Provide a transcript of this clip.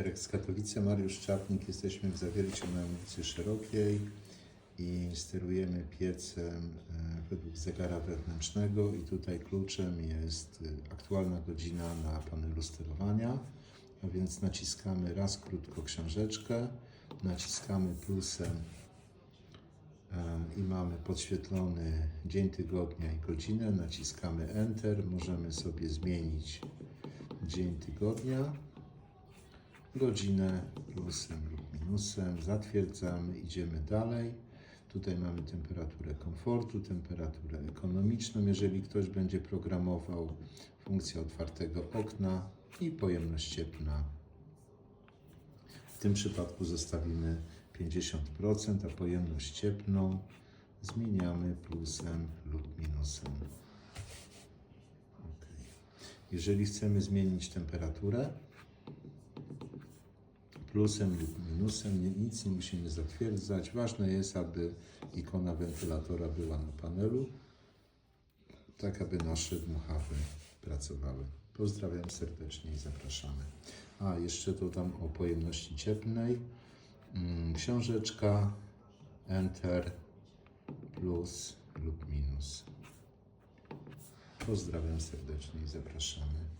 Terex Katowice, Mariusz Czapnik. Jesteśmy w zawierciu na ulicy Szerokiej i sterujemy piecem e, według zegara wewnętrznego i tutaj kluczem jest e, aktualna godzina na panelu sterowania. A więc naciskamy raz krótko książeczkę, naciskamy plusem e, i mamy podświetlony dzień tygodnia i godzinę. Naciskamy Enter, możemy sobie zmienić dzień tygodnia, godzinę plusem lub minusem. Zatwierdzamy, idziemy dalej. Tutaj mamy temperaturę komfortu, temperaturę ekonomiczną, jeżeli ktoś będzie programował funkcję otwartego okna i pojemność cieplna. W tym przypadku zostawimy 50%, a pojemność cieplną zmieniamy plusem lub minusem. Ok. Jeżeli chcemy zmienić temperaturę, plusem lub minusem, nic nie musimy zatwierdzać. Ważne jest, aby ikona wentylatora była na panelu, tak aby nasze dmuchawy pracowały. Pozdrawiam serdecznie i zapraszamy. A, jeszcze dodam o pojemności cieplnej. Mm, Książeczka, Enter, plus lub minus. Pozdrawiam serdecznie i zapraszamy.